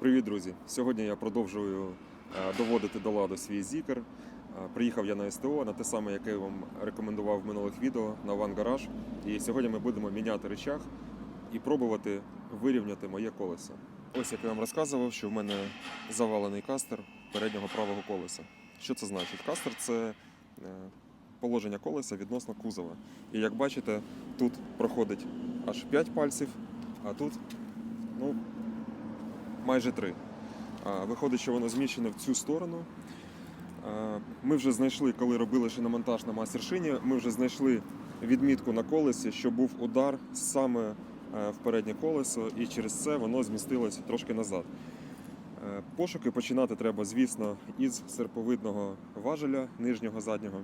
Привіт, друзі! Сьогодні я продовжую е, доводити до ладу свій зікер. Е, Приїхав я на СТО на те саме, яке я вам рекомендував в минулих відео на Garage. І сьогодні ми будемо міняти речах і пробувати вирівняти моє колесо. Ось як я вам розказував, що в мене завалений кастер переднього правого колеса. Що це значить? Кастер це е, положення колеса відносно кузова. І як бачите, тут проходить аж 5 пальців, а тут ну, майже 3. Виходить, що воно зміщене в цю сторону. Ми вже знайшли, коли робили шиномонтаж на мастершині, ми вже знайшли відмітку на колесі, що був удар саме е, в переднє колесо, і через це воно змістилося трошки назад. Е, Пошуки починати треба, звісно, із серповидного важеля нижнього заднього.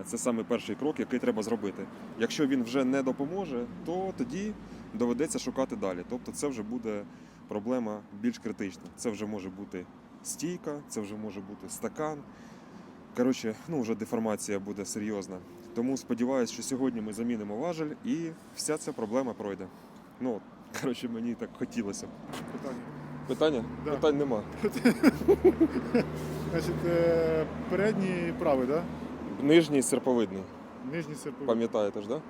Е, Це саме перший крок, який треба зробити. Якщо він вже не допоможе, то тоді доведеться шукати далі. Тобто це вже буде проблема більш критична. Це вже може бути стійка, це вже може бути стакан. Коротше, ну вже деформація буде серйозна. Тому сподіваюся, що сьогодні ми замінимо важель і вся ця проблема пройде. Ну, коротше, мені так хотілося. Питання. Питання? Да. Питань нема. Значить, е, передній правий, да? Нижній серповидний. Нижній серповий. Пам'ятаєте ж, так? Да?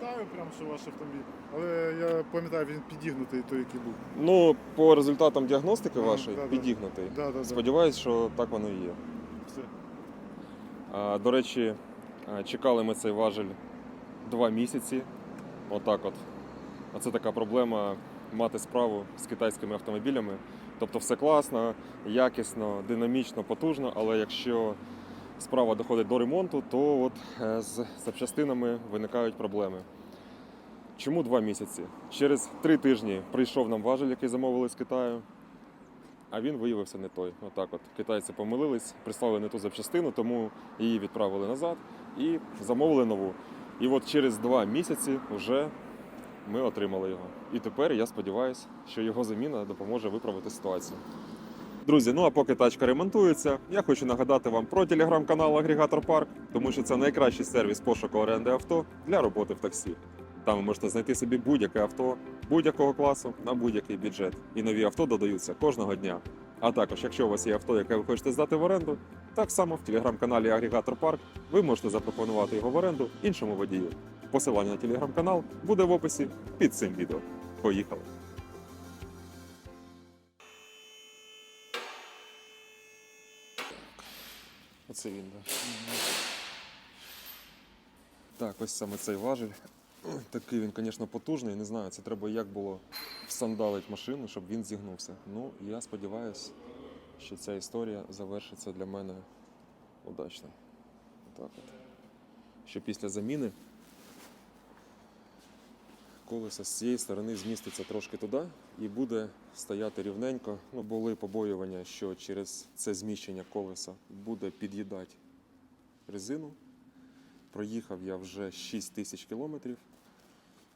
Пам'ятаю прям, що ваш автомобіль, але я пам'ятаю, він підігнутий той, який був. Ну, по результатам діагностики вашої да-да. підігнутий. Да, да, да. Сподіваюсь, що так воно і є. Все. А, До речі, чекали ми цей важель два місяці. Отак от. Оце така проблема мати справу з китайськими автомобілями. Тобто все класно, якісно, динамічно, потужно, але якщо справа доходить до ремонту, то от е, з запчастинами виникають проблеми. Чому два місяці? Через три тижні прийшов нам важель, який замовили з Китаю. А він виявився не той. Отак от. Китайці помилились, прислали не ту запчастину, тому її відправили назад і замовили нову. І от через два місяці вже ми отримали його. І тепер я сподіваюся, що його заміна допоможе виправити ситуацію. Друзі, ну а поки тачка ремонтується, я хочу нагадати вам про телеграм-канал Агрегатор Парк, тому що це найкращий сервіс пошуку оренди авто для роботи в таксі. Там ви можете знайти собі будь-яке авто будь-якого класу на будь-який бюджет. І нові авто додаються кожного дня. А також, якщо у вас є авто, яке ви хочете здати в оренду, так само в телеграм-каналі Агрегатор Парк ви можете запропонувати його в оренду іншому водію. Посилання на телеграм-канал буде в описі під цим відео. Поїхали! Оце він, так. Так, ось саме цей важель. Такий він, звісно, потужний. Не знаю, це треба як було всандалити машину, щоб він зігнувся. Ну, я сподіваюся, що ця історія завершиться для мене удачно. Так от. Що після заміни колесо з цієї сторони зміститься трошки туди і буде стояти рівненько. Ну, були побоювання, що через це зміщення колеса буде під'їдати резину. Проїхав я вже 6 тисяч кілометрів,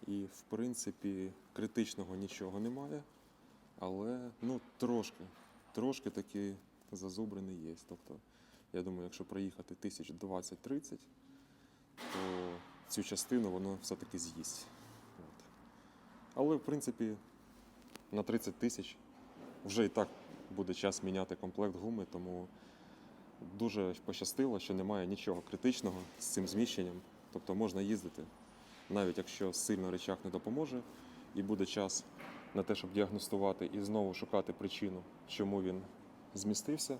і в принципі критичного нічого немає. Але ну, трошки, трошки таки зазубрений є. Тобто, я думаю, якщо проїхати тисяч 20-30, то цю частину воно все-таки з'їсть. Але в принципі на 30 тисяч вже і так буде час міняти комплект гуми, тому дуже пощастило, що немає нічого критичного з цим зміщенням. Тобто можна їздити, навіть якщо сильно речах не допоможе, і буде час на те, щоб діагностувати і знову шукати причину, чому він змістився.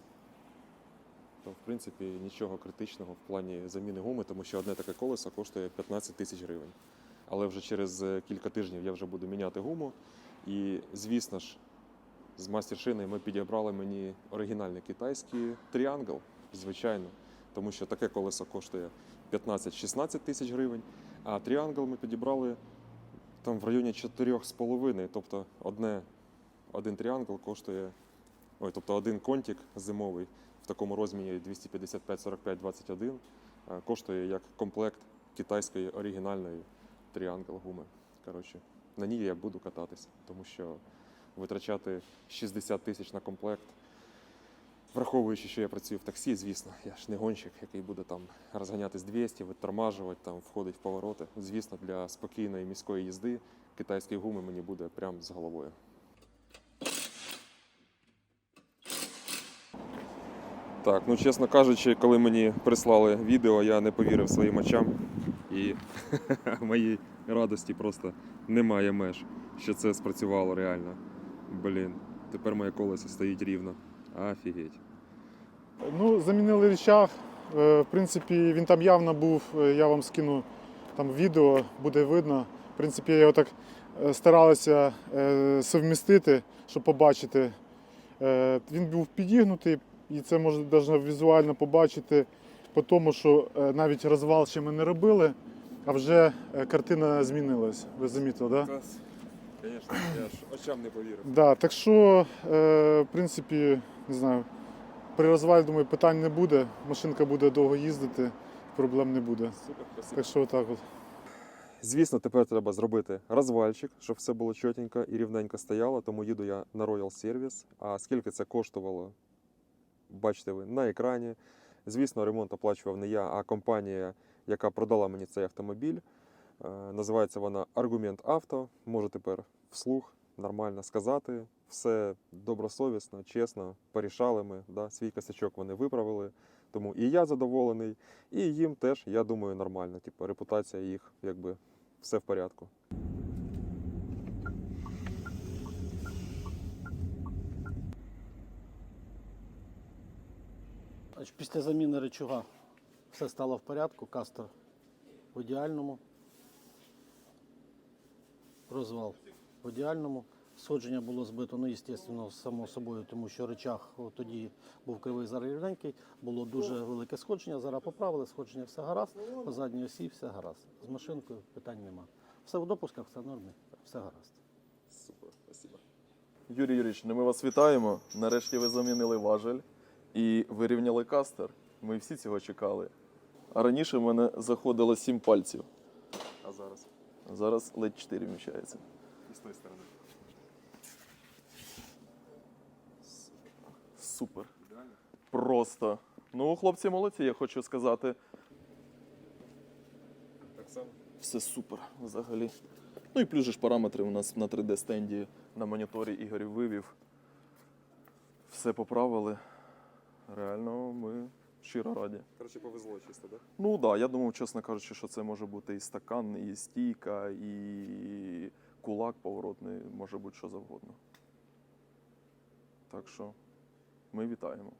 То, в принципі, нічого критичного в плані заміни гуми, тому що одне таке колесо коштує 15 тисяч гривень. Але вже через е, кілька тижнів я вже буду міняти гуму. І, звісно ж, з мастершини ми підібрали мені оригінальний китайський тріангл, звичайно, тому що таке колесо коштує 15-16 тисяч гривень, а тріангл ми підібрали там в районі 4,5. Тобто одне, один тріангл коштує, ой, тобто один контик зимовий в такому розмірі 255 45 21 е, коштує як комплект китайської оригінальної Triangle гуми. Коротше, на ній я буду кататися, тому що витрачати 60 тисяч на комплект. Враховуючи, що я працюю в таксі, звісно, я ж не гонщик, який буде там розганятись 200, витормажувати, там входить в повороти. Звісно, для спокійної міської їзди китайські гуми мені буде прям з головою. Так, ну чесно кажучи, коли мені прислали відео, я не повірив своїм очам і моїй радості просто немає меж, що це спрацювало реально. Блін, тепер моє колесо стоїть рівно. Офігеть. Ну, замінили рычаг. Е, В принципі, він там явно був, е, я вам скину там відео, буде видно. В принципі, я його так е, старалися е, совмістити, щоб побачити. Він був підігнутий, і це можна навіть візуально побачити по тому, що навіть розвал ще ми не робили, а вже е, картина змінилась. Ви замітили, так? Да? Звісно, я ж очам не повірив. Да, так що, е, в принципі, не знаю, при розвалі, думаю, питань не буде. Машинка буде довго їздити, проблем не буде. Супер, спасибо. Так що отак от. Звісно, тепер треба зробити розвальчик, щоб все було чотенько і рівненько стояло, тому їду я на Royal Service. А скільки це коштувало, бачите ви на екрані. Звісно, ремонт оплачував не я, а компанія, яка продала мені цей автомобіль. Е, Називається вона Аргумент Авто. Можу тепер вслух нормально сказати. Все добросовісно, чесно, порішали ми. Да? Свій косячок вони виправили. Тому і я задоволений, і їм теж, я думаю, нормально. Типу, репутація їх, якби все в порядку. Після заміни речога все стало в порядку, кастер в ідеальному. Розвал в ідеальному. Сходження було збито, ну, звісно, само собою, тому що речах тоді був кривий, зараз рівненький. Було дуже велике сходження, зараз поправили, сходження все гаразд, по задній осі все гаразд. З машинкою питань нема. Все в допусках, все в нормі, все гаразд. Супер, спасибо. Юрій Юрійович, ну ми вас вітаємо. Нарешті ви замінили важель і вирівняли кастер. Ми всі цього чекали. А раніше в мене заходило 7 пальців, А зараз а зараз ледь 4 вміщається. і з тої сторони. Супер. Ідеально. Просто. Ну, хлопці молодці, я хочу сказати. Так само. Все супер взагалі. Ну і плюс же ж параметри у нас на 3D стенді на моніторі Ігор вивів. Все поправили. Реально, ми щиро раді. Коротше, повезло чисто, так? Ну так, да, я думав, чесно кажучи, що це може бути і стакан, і стійка, і кулак поворотний, може бути що завгодно. Так що ми вітаємо.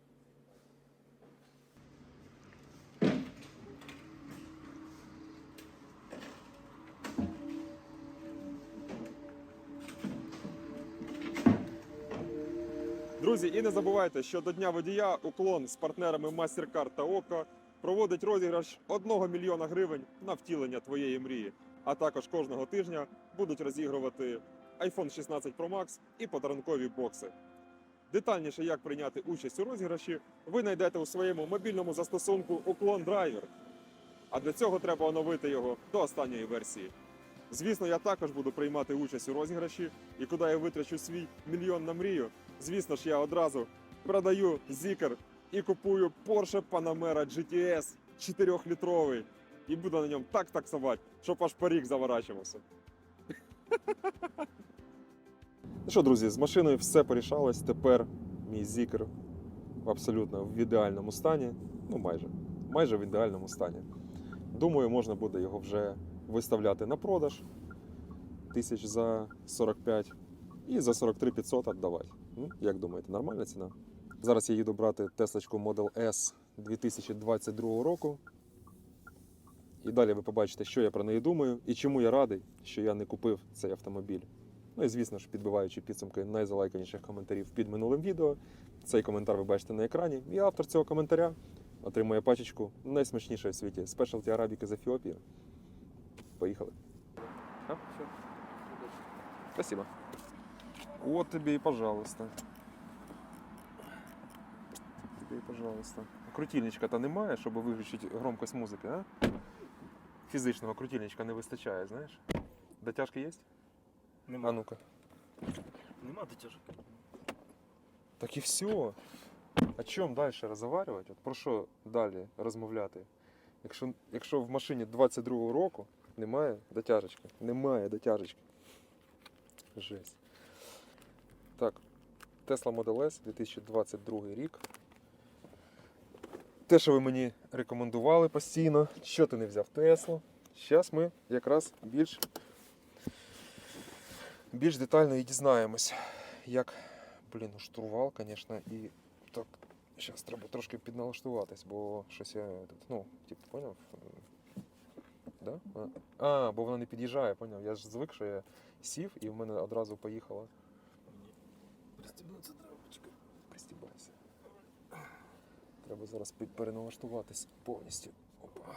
Друзі, і не забувайте, що до Дня водія уклон з партнерами MasterCard та ОКО проводить розіграш 1 мільйона гривень на втілення твоєї мрії. А також кожного тижня будуть розігрувати iPhone 16 Pro Max і подарункові бокси. Детальніше, як прийняти участь у розіграші, ви знайдете у своєму мобільному застосунку Уклон Драйвер. А для цього треба оновити його до останньої версії. Звісно, я також буду приймати участь у розіграші, і куди я витрачу свій мільйон на мрію, звісно ж, я одразу продаю зікер і купую Porsche Panamera GTS 4-літровий. І буду на ньому так таксувати, щоб аж поріг заворачувався. Ну що, друзі, з машиною все порішалось. Тепер мій зікер абсолютно в ідеальному стані. Ну, майже. Майже в ідеальному стані. Думаю, можна буде його вже виставляти на продаж тисяч за 45 і за 43 500 віддавати. Ну, як думаєте, нормальна ціна? Зараз я їду брати Теслочку Model S 2022 року. І далі ви побачите, що я про неї думаю і чому я радий, що я не купив цей автомобіль. Ну і звісно ж, підбиваючи підсумки найзалайканіших коментарів під минулим відео. Цей коментар ви бачите на екрані. І автор цього коментаря отримує пачечку найсмачнішої в світі Specialty Arabica з Ефіопії. Поїхали. А, все. Спасибо. Вот тебе и пожалуйста. Тебе і пожалуйста. Крутильничка-то немає, щоб виключити громкость музики, а? Фізичного крутильничка не вистачає, знаєш? Дотяжки є? Нема. А ну-ка. Нема дотяжок. Так і все. О чому далі розговорювати? От про що далі розмовляти? Якщо, якщо в машині 22-го року немає дотяжечки, немає дотяжечки. Жесть. Так, Tesla Model S 2022 рік. те, що ви мені рекомендували постійно. Що ти не взяв Теслу? Зараз ми якраз більш, більш детально і дізнаємось, як, блін, ну, штурвал, звісно, і так, зараз треба трошки підналаштуватись, бо щось я, ну, типу, поняв? Да? А, бо вона не під'їжджає, поняв? Я ж звик, що я сів і в мене одразу поїхала. Треба зараз переналаштуватись повністю. Опа.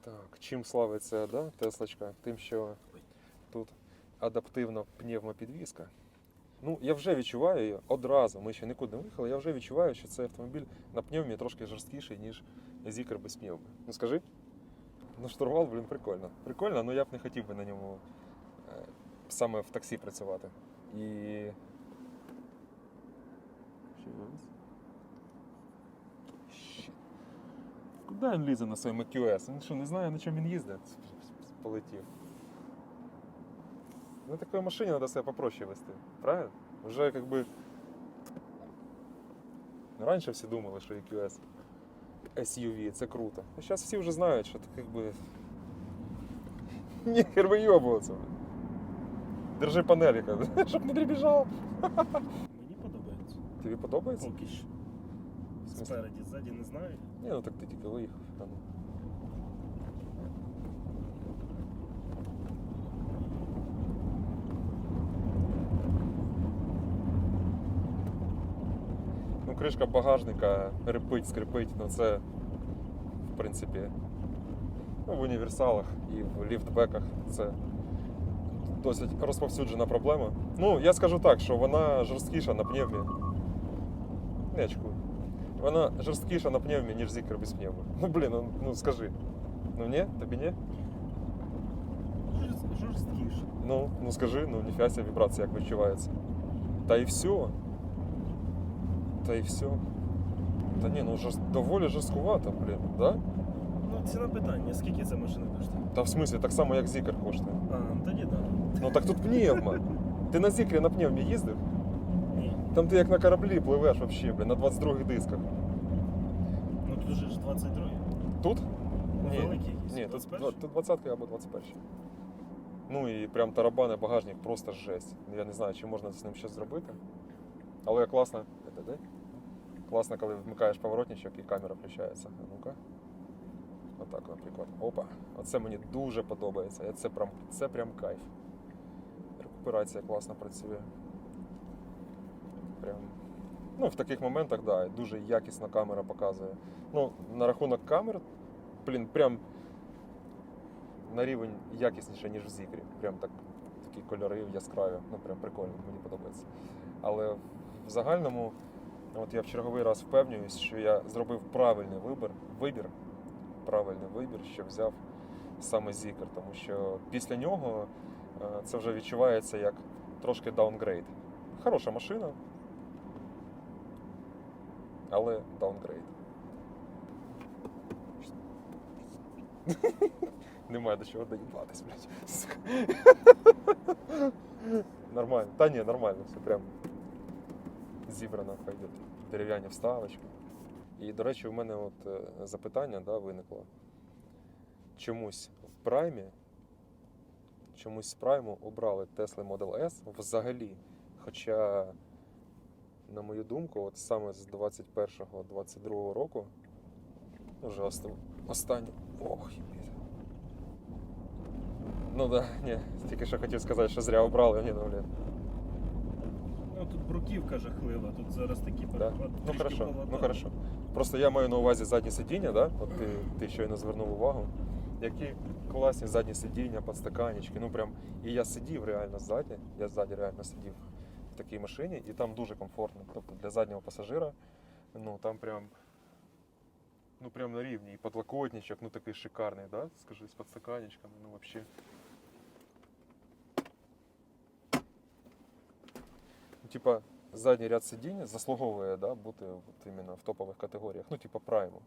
Так, чим славиться да, Теслочка? Тим, що тут адаптивна пневмопідвізка. Ну, я вже відчуваю її одразу. Ми ще нікуди не виїхали. Я вже відчуваю, що цей автомобіль на пневмі трошки жорсткіший, ніж Зікер без пневми. Ну скажи. Ну, штурвал, блін, прикольно. Прикольно, але я б не хотів би на ньому е, саме в таксі працювати. І Щит. Куди він лізе на своєму QS? Він що, не знає, на чому він їздить? Полетів. На такій машині треба себе попроще вести. Правильно? Вже як би. Раніше всі думали, що EQS SUV це круто. А зараз всі вже знають, що так якби. Ніхер вийобуватися. Держи панеліка, щоб не прибіжав. Мені подобається. Тобі подобається? Поки що. В смислі? Спереді, ззаді не знаю. Ні, ну так ти тільки виїхав. ну. Кришка багажника репить, скрипить, ну це в принципі ну, в універсалах і в ліфтбеках це досить розповсюджена проблема. Ну, я скажу так, що вона жорсткіша на пневмі. Не очкуй. Вона жорсткіша на пневмі, ніж зікер без пневми. Ну блін, ну, ну скажи. Ну ні, тобі ні? Жорст- Жорсткіше. Ну, ну скажи, ну ніфіга себе вібрація як відчувається. Та і все. Та і все. Та ні, ну жорст... доволі жорсткувато, блін, да? Ну, ціна питання, скільки ця машина коштує? Та в смислі, так само, як зікер коштує. А, ну тоді так. Ну так тут пневма. Ти на зікрі на пневмі їздив? Там ти як на кораблі пливеш вообще, блін, на 22 дисках. Ну тут уже ж 22 Тут? Ні, великий якийсь. Ні, тут, 21-й? тут 20 або 21. Ну і прям тарабани, багажник просто жесть. Я не знаю, чи можна з ним щось зробити. Але класно. Класно, коли вмикаєш поворотничок і камера включається. Ну-ка. Отак, наприклад. Опа. Оце мені дуже подобається. Це прям, це прям кайф. Рекуперація класно працює. Прям. Ну, в таких моментах, да, дуже якісно камера показує. Ну, на рахунок камер, блін, прям на рівень якісніше, ніж в Зікрі. Прям так, такі кольори яскраві. Ну, прям прикольно, мені подобається. Але в загальному, от я в черговий раз впевнююсь, що я зробив правильний вибір, вибір, правильний вибір, що взяв саме Зікр, тому що після нього е, це вже відчувається як трошки даунгрейд. Хороша машина, але даунгрейд. Немає до чого доїбатись, блядь. Нормально. Та ні, нормально, все прям зібрано, пойдет. Дерев'яні вставочки. І, до речі, у мене от е, запитання да, виникло. Чомусь в праймі, чомусь з прайму обрали Tesla Model S взагалі. Хоча, на мою думку, от саме з 21-22 року, вже ост- останні. Ох. Ну да, ні, тільки що хотів сказати, що зря обрали, ні, ну блін. Ну тут бруківка жахлива, тут зараз такі Да? перехвати. Ну хорошо, ну хорошо. Просто я маю на увазі задні сидіння, да? От ти, ти щойно звернув увагу. Які класні задні сидіння, подстаканечки. Ну прям. І я сидів реально ззаді. Я ззаді реально сидів в такій машині, і там дуже комфортно. Тобто для заднього пасажира, ну там прям. Ну прям на рівні. І подлокотничок, ну такий шикарний, да? Скажи, з подстаканечками, ну вообще. Ну, Типа, задній ряд сидіння заслуговує да, бути от іменно в топових категоріях, ну, типа прайму.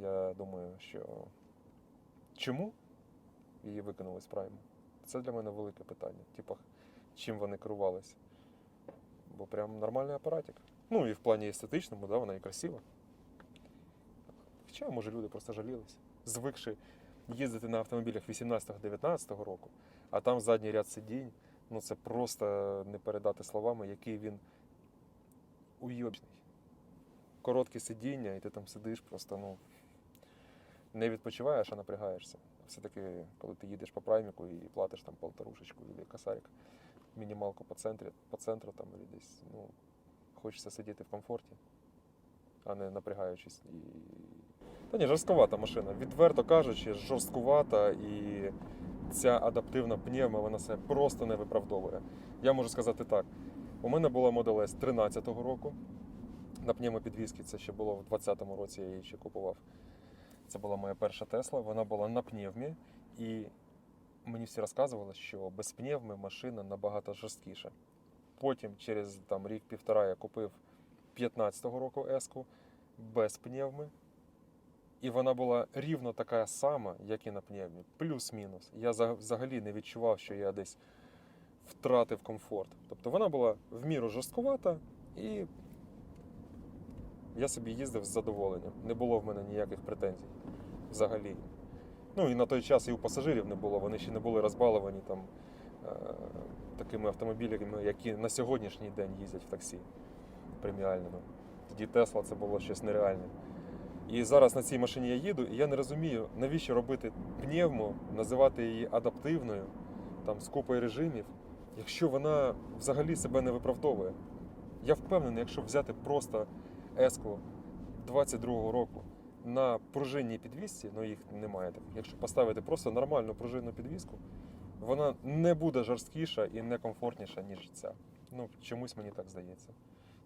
Я думаю, що чому її викинули з прайму? Це для мене велике питання. Типа, чим вони керувалися? Бо прям нормальний апаратик. Ну і в плані естетичному, да, вона і красива. Хоча, може, люди просто жалілися, звикши їздити на автомобілях 18-19 року, а там задній ряд сидінь. Ну це просто не передати словами, який він уйобний. Коротке сидіння, і ти там сидиш, просто ну, не відпочиваєш, а напрягаєшся. Все-таки, коли ти їдеш по прайміку і платиш там полторушечку або косарик, мінімалку по центрі, по центру там і десь, ну, хочеться сидіти в комфорті, а не напрягаючись. І... Та ні, жорстковата машина. Відверто кажучи, жорсткувата і ця адаптивна пневма, вона себе просто не виправдовує. Я можу сказати так: у мене була Model S 13-го року. На пневмопідвізці це ще було в 20-му році, я її ще купував. Це була моя перша Тесла. Вона була на пневмі, і мені всі розказували, що без пневми машина набагато жорсткіша. Потім, через там, рік-півтора, я купив 15-го року Еску без пневми. І вона була рівно така сама, як і на пневмі. Плюс-мінус. Я взагалі не відчував, що я десь втратив комфорт. Тобто вона була в міру жорсткувата, і я собі їздив з задоволенням. Не було в мене ніяких претензій взагалі. Ну і на той час і у пасажирів не було, вони ще не були розбаловані там е- такими автомобілями, які на сьогоднішній день їздять в таксі преміальними. Тоді Тесла це було щось нереальне. І зараз на цій машині я їду, і я не розумію, навіщо робити пневму, називати її адаптивною, там, з купою режимів, якщо вона взагалі себе не виправдовує. Я впевнений, якщо взяти просто еску 22-го року на пружинній підвісці, ну їх немає таких, якщо поставити просто нормальну пружинну підвіску, вона не буде жорсткіша і не комфортніша, ніж ця. Ну, чомусь мені так здається.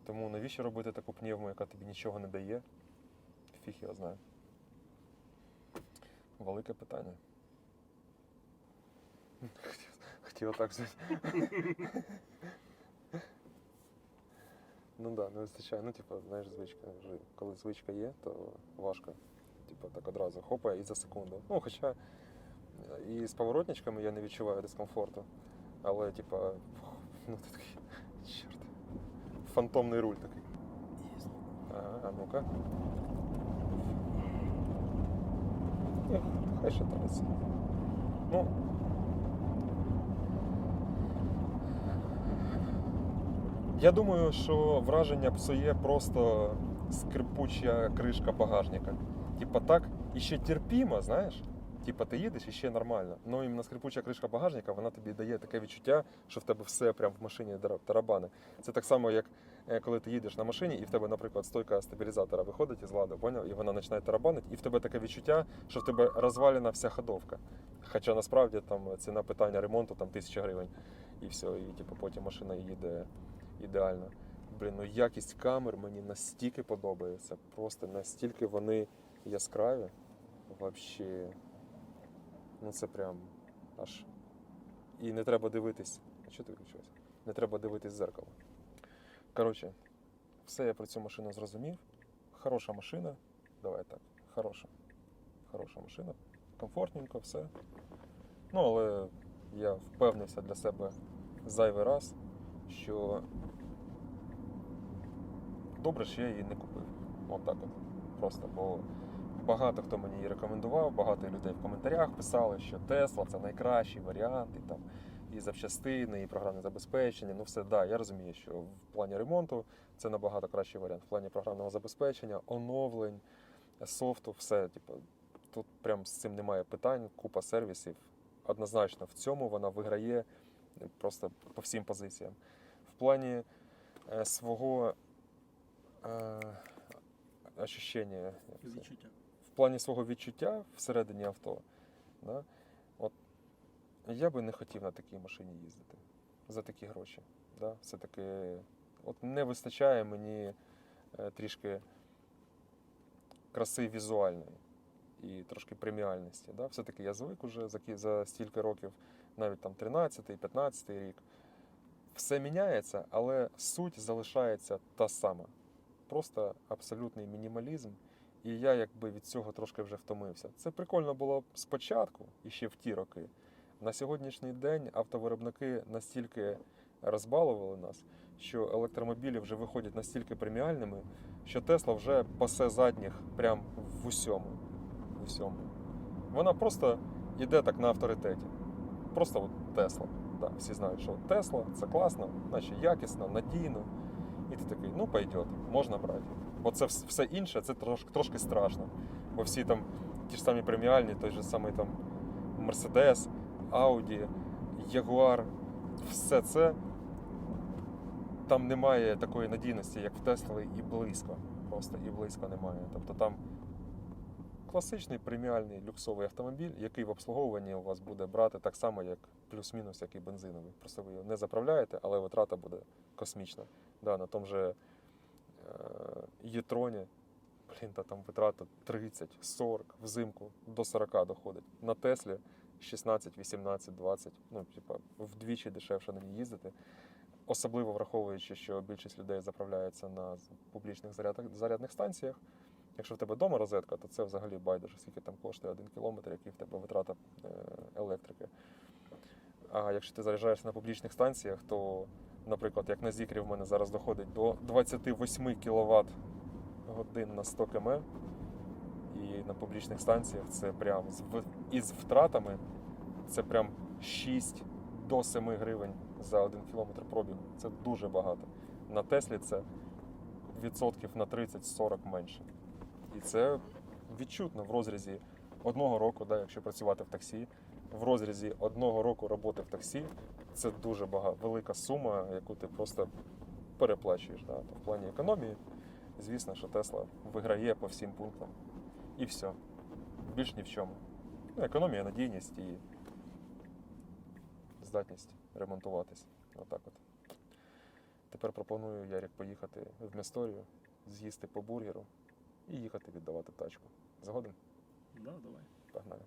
Тому навіщо робити таку пневму, яка тобі нічого не дає? Фіг його знає. Велике питання. Хотів так взяти. Ну так, да, не вистачає. Ну, типу, знаєш, звичка. Вже коли звичка є, то важко. Типу, так одразу хопа і за секунду. Ну, хоча е, і з поворотничками я не відчуваю дискомфорту. Але, типу, ну ти такий. Чорт. Фантомний руль такий. Ага, а ну-ка. Ех, Хай шатається. Ну. Я думаю, що враження псує просто скрипуча кришка багажника. Типа так іще терпімо, знаєш? Типа ти їдеш і ще нормально. Ну іменно скрипуча кришка багажника, вона тобі дає таке відчуття, що в тебе все прям в машині тарабани. Це так само, як е, коли ти їдеш на машині, і в тебе, наприклад, стойка стабілізатора виходить із ладу, поняв? І вона починає тарабанити, і в тебе таке відчуття, що в тебе розвалена вся ходовка. Хоча насправді там ціна питання ремонту там тисяча гривень. І все, і типу, потім машина їде ідеально. Блін, ну якість камер мені настільки подобається. Просто настільки вони яскраві. Вообще. Ну це прям аж. І не треба дивитись. А що ти виключилось? Не треба дивитись в зеркало. Коротше, все я про цю машину зрозумів. Хороша машина. Давай так. Хороша. Хороша машина. Комфортненько, все. Ну, але я впевнився для себе зайвий раз, що добре, що я її не купив. От так от. Просто, бо багато хто мені її рекомендував, багато людей в коментарях писали, що Тесла це найкращий варіант, і там і запчастини, і програмне забезпечення. Ну, все, да, я розумію, що в плані ремонту це набагато кращий варіант. В плані програмного забезпечення, оновлень, софту, все, типу, тут прям з цим немає питань, купа сервісів. Однозначно, в цьому вона виграє просто по всім позиціям. В плані е, свого е, ощущення. Відчуття. в плані свого відчуття всередині авто, да, от я би не хотів на такій машині їздити за такі гроші. Да? Все-таки от не вистачає мені е, трішки краси візуальної і трошки преміальності. Да? Все-таки я звик уже за, за стільки років, навіть там 13-й, 15-й рік. Все міняється, але суть залишається та сама. Просто абсолютний мінімалізм. І я якби від цього трошки вже втомився. Це прикольно було спочатку і ще в ті роки. На сьогоднішній день автовиробники настільки розбалували нас, що електромобілі вже виходять настільки преміальними, що Тесла вже пасе задніх прям в усьому. В усьому. Вона просто йде так на авторитеті. Просто от Тесла. Да, всі знають, що Тесла це класно, значить якісно, надійно. І ти такий, ну пойдет, можна брати. Бо це все інше, це трошки, трошки страшно. Бо всі там ті ж самі преміальні, той же самий там Mercedes, Audi, Jaguar, все це там немає такої надійності, як в Тесли, і близько. Просто і близько немає. Тобто там класичний преміальний люксовий автомобіль, який в обслуговуванні у вас буде брати так само, як плюс-мінус, як і бензиновий. Просто ви його не заправляєте, але витрата буде космічна. Да, на тому же е, Єтроні, блін, та там витрата 30, 40, взимку до 40 доходить. На Теслі 16, 18, 20, ну, типа, вдвічі дешевше на ній їздити. Особливо враховуючи, що більшість людей заправляється на публічних зарядних станціях. Якщо в тебе вдома розетка, то це взагалі байдуже, скільки там коштує один кілометр, який в тебе витрата е, електрики. А якщо ти заряджаєшся на публічних станціях, то, наприклад, як на Зікрі в мене зараз доходить до 28 кВт годин на 100 км, і на публічних станціях це прям із втратами це прям 6 до 7 гривень за 1 кілометр пробігу. Це дуже багато. На Теслі це відсотків на 30-40 менше. І це відчутно в розрізі одного року, да, якщо працювати в таксі, в розрізі одного року роботи в таксі це дуже багато, велика сума, яку ти просто переплачуєш. Да. В плані економії, звісно, що Тесла виграє по всім пунктам. І все. Більш ні в чому. Ну, економія, надійність і здатність ремонтуватись. Отак от. Тепер пропоную Ярік поїхати в Месторію, з'їсти по бургеру і їхати віддавати тачку. Згоден? Да, давай. Погнали.